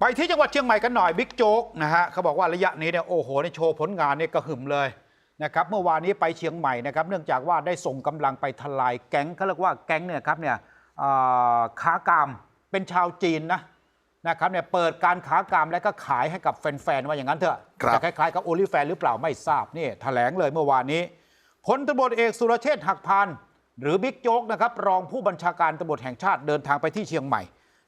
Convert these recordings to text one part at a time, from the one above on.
ไปที่จังหวัดเชียงใหม่กันหน่อยบิ๊กโจ๊กนะฮะเขาบอกว่าระยะนี้เนี่ยโอ้โหในโชว์ผลงานเนี่ยกระหึ่มเลยนะครับเมื่อวานนี้ไปเชียงใหม่นะครับเนื่องจากว่าได้ส่งกำลังไปทลายแก๊งเขาเรียกว่าแก๊งเนี่ยครับเนี่ยอ่าค้ากามเป็นชาวจีนนะนะครับเนี่ยเปิดการค้ากามและก็ขายให้กับแฟนๆว่าอย่างนั้นเถอะครับจะคล้ายๆกับโอลิแฟนหรือเปล่าไม่ทราบนี่แถลงเลยเมื่อวานนี้พลตำรวจเอกสุรเชษฐ์หักพานหรือบิ๊กโจ๊กนะครับรองผู้บัญชาการตำรวจแห่งชาติเดินทางไปที่เชียงใหม่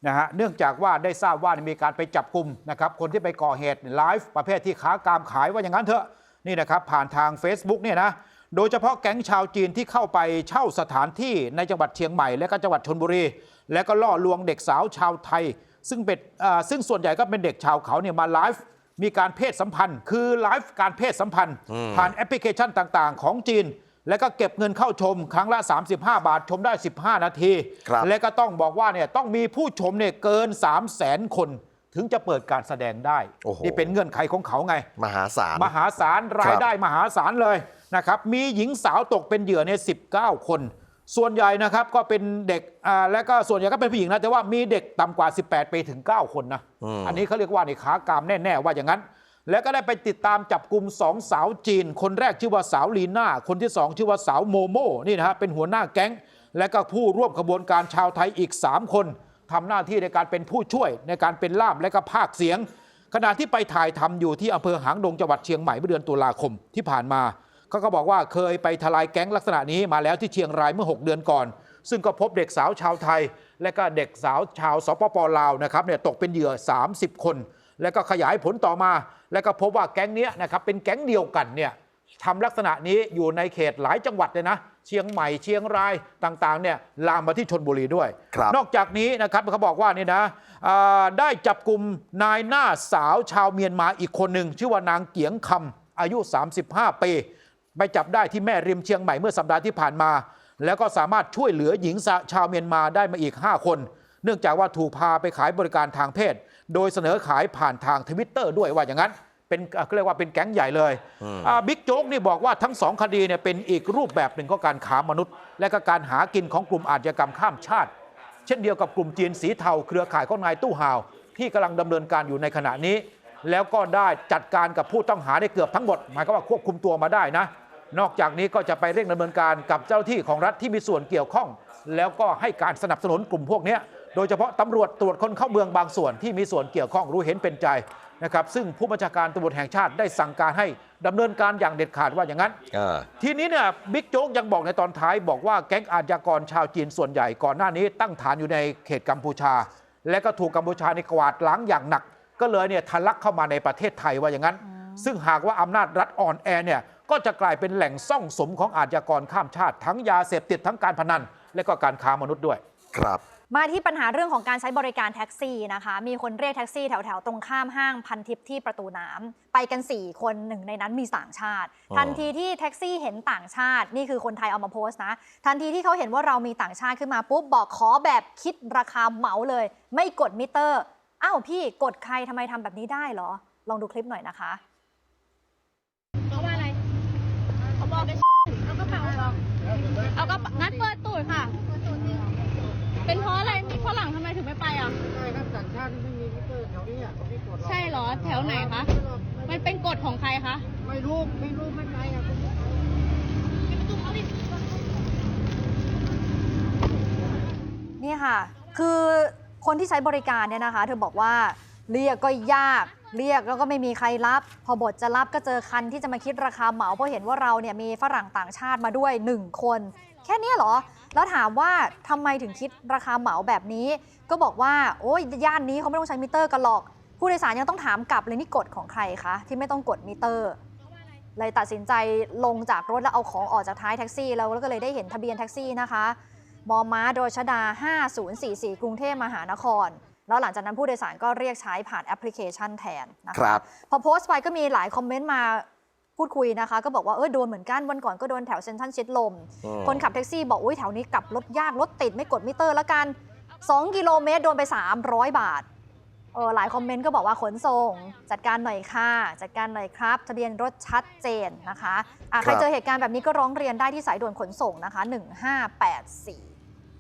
นะฮะเนื่องจากว่าได้ทราบว่ามีการไปจับกลุ่มนะครับคนที่ไปก่อเหตุไลฟ์ประเภทที่ค้ากามขายว่าอย่างนั้นเถอะนี่นะครับผ่านทาง Facebook เนี่ยนะโดยเฉพาะแก๊งชาวจีนที่เข้าไปเช่าสถานที่ในจังหวัดเชียงใหม่และก็จังหวัดชนบุรี และก็ล่อลวงเด็กสาวชาวไทย ซึ่งเป็นอ่าซึ่งส่วนใหญ่ก็เป็นเด็กชาวเขาเนี่ยมาไลฟ์มีการเพศสัมพันธ์ คือไลฟ์การเพศสัมพันธ์ ผ่านแอปพลิเคชันต่างๆ ของจีน แล้วก็เก็บเงินเข้าชมครั้งละ 35 บาทชมได้ 15 นาที ครับและก็ต้องบอกว่าเนี่ยต้องมีผู้ชมเนี่ยเกิน 3 0 0แสนคน ถึงจะเปิดการแสดงได้ โอ้โห นี่เป็นเงื่อนไขของเขาไง มหาศาล มหาศาลรายได้มหาศาลเลยนะครับ มีหญิงสาวตกเป็นเหยื่อเนี่ย19คน ส่วนใหญ่นะครับก็เป็นเด็กอ่าและก็ส่วนใหญ่ก็เป็นผู้หญิงนะแต่ว่ามีเด็กต่ำกว่า 18ปีถึง 9 คนนะอืมอันนี้เขาเรียกว่าในขากามแน่ ๆ ว่าอย่างนั้น แล้วก็ได้ไปติดตามจับกลุ่มสองสาวจีน คนแรกชื่อว่าสาวลีน่า คนที่สองชื่อว่าสาวโมโมนี่นะฮะเป็นหัวหน้าแก๊ง และก็ผู้ร่วมขบวนการชาวไทยอีก 3 คนทำหน้าที่ในการเป็นผู้ช่วยในการเป็นล่ามและก็ภาคเสียง ขณะที่ไปถ่ายทำอยู่ที่อำเภอหางดงจังหวัดเชียงใหม่เมื่อเดือนตุลาคมที่ผ่านมาเขาก็บอกว่าเคยไปทลายแก๊งลักษณะนี้มาแล้วที่เชียงรายเมื่อ 6 เดือนก่อน ซึ่งก็พบเด็กสาวชาวไทย และก็เด็กสาวชาวสปปลาวนะครับเนี่ยตกเป็นเหยื่อ 30 คน แล้วก็ขยายผลต่อมา แล้วก็พบว่าแก๊งเนี้ยนะครับเป็นแก๊งเดียวกันเนี่ยทำลักษณะนี้อยู่ในเขตหลายจังหวัดเลยนะ เชียงใหม่เชียงรายต่างๆเนี่ยลามมาที่ชนบุรีด้วยครับนอกจากนี้นะครับเขาบอกว่านี่นะอ่าได้จับกลุ่มนายหน้าสาวชาวเมียนมาอีกคนหนึ่งชื่อว่านางเกียงคำอายุ 35 ปีไปจับได้ที่แม่ริมเชียงใหม่เมื่อสัปดาห์ที่ผ่านมา แล้วก็สามารถช่วยเหลือหญิงสาวชาวเมียนมาได้มาอีก 5 คน เนื่องจากว่าถูกพาไปขายบริการทางเพศ โดยเสนอขายผ่านทางทวิตเตอร์ด้วยว่าอย่างนั้น เป็นอะเขาเรียกว่าเป็นแก๊งใหญ่เลยอ่าบิ๊กโจ๊กนี่บอกว่าทั้งสองคดีเนี่ยเป็นอีกรูปแบบหนึ่งของการขามนุษย์ และก็การหากินของกลุ่มอาชญากรรมข้ามชาติ เช่นเดียวกับกลุ่มจีนสีเทาเครือข่ายของนายตู้ห่าว ที่กำลังดำเนินการอยู่ในขณะนี้ แล้วก็ได้จัดการกับผู้ต้องหาได้เกือบทั้งหมดหมายความว่าควบคุมตัวมาได้นะนอกจากนี้ก็จะไปเร่งดำเนินการกับเจ้าหน้าที่ของรัฐที่มีส่วนเกี่ยวข้อง แล้วก็ให้การสนับสนุนกลุ่มพวกเนี้ย โดยเฉพาะตำรวจตรวจคนเข้าเมืองบางส่วนที่มีส่วนเกี่ยวข้องรู้เห็นเป็นใจนะครับซึ่งผู้บัญชาการตำรวจแห่งชาติได้สั่งการให้ดำเนินการอย่างเด็ดขาดว่าอย่างนั้นอ่าทีนี้เนี่ยบิ๊กโจ๊กยังบอกในตอนท้าย บอกว่าแก๊งอาชญากรชาวจีนส่วนใหญ่ก่อนหน้านี้ตั้งฐานอยู่ในเขตกัมพูชา และก็ถูกกัมพูชาในกวาดล้างอย่างหนัก ก็เลยเนี่ยทะลักเข้ามาในประเทศไทยว่าอย่างนั้น ซึ่งหากว่าอำนาจรัฐอ่อนแอเนี่ยก็จะกลายเป็นแหล่งซ่องสมของอาชญากรข้ามชาติ ทั้งยาเสพติดทั้งการพนัน และก็การค้ามนุษย์ด้วย ครับ มาที่ปัญหาเรื่องของการใช้บริการแท็กซี่นะคะ มีคนเรียกแท็กซี่แถวๆตรงข้ามห้างพันทิพย์ที่ประตูน้ำไปกัน 4 คนหนึ่งในนั้นมีต่างชาติอ๋อทันทีที่แท็กซี่เห็นต่างชาติ นี่คือคนไทยเอามาโพสต์นะ ทันทีที่เขาเห็นว่าเรามีต่างชาติขึ้นมาปุ๊บบอกขอแบบคิดราคาเหมาเลย ไม่กดมิเตอร์อ้าวพี่กดใครทำไมทำแบบนี้ได้เหรอ ลองดูคลิปหน่อยนะคะเขาว่าอะไรเขาบอกได้เอากระเป๋าออกเอากระเป๋างั้นเปิดตูดค่ะ เป็นเพราะอะไรมีฝรั่งทำไมถึงไม่ไปอะ ใช่ครับต่างชาติที่ไม่มีมิเตอร์แถวนี้อะเขาไม่กดหรอกใช่เหรอแถวไหนคะ มันเป็นกฎของใครคะ ไม่รู้ไม่รู้ไม่ไปอะนี่ค่ะ คือคนที่ใช้บริการเนี่ยนะคะ เธอบอกว่าเรียกก็ยากเรียกแล้วก็ไม่มีใครรับ พอบทจะรับก็เจอคันที่จะมาคิดราคาเหมาเพราะเห็นว่าเราเนี่ยมีฝรั่งต่างชาติมาด้วย 1 คน แค่เนี้ยเหรอ แล้วถามว่าทำไมถึงคิดราคาเหมาแบบนี้ ก็บอกว่าโอ้ยย่านนี้เขาไม่ต้องใช้มิเตอร์กันหรอก ผู้โดยสารยังต้องถามกลับเลยนี่กฎของใครคะที่ไม่ต้องกดมิเตอร์เลยตัดสินใจลงจากรถแล้วเอาของออกจากท้ายแท็กซี่แล้วแล้วก็เลยได้เห็นทะเบียนแท็กซี่นะคะมอม้าโดยชดา 5044 กรุงเทพมหานคร แล้วหลังจากนั้นผู้โดยสารก็เรียกใช้ผ่านแอปพลิเคชันแทนนะคคะรับพอโพสต์ไปก็มีหลายคอมเมนต์มา พูดคุยนะคะ ก็บอกว่าเออโดนเหมือนกันวันก่อนก็โดนแถวเซ็นทรัลชิดลมอืมคนขับแท็กซี่บอกอุ้ยแถวนี้กลับรถยากรถติดไม่กดมิเตอร์แล้วกัน 2 กิโลเมตรโดนไป 300 บาทเออหลายคอมเมนต์ก็บอกว่าขนส่ง จัดการหน่อยค่ะ จัดการหน่อยครับ ทะเบียนรถชัดเจนนะคะอะใครครับเจอเหตุการณ์แบบนี้ก็ร้องเรียนได้ที่สายด่วนขนส่งนะคะ 1584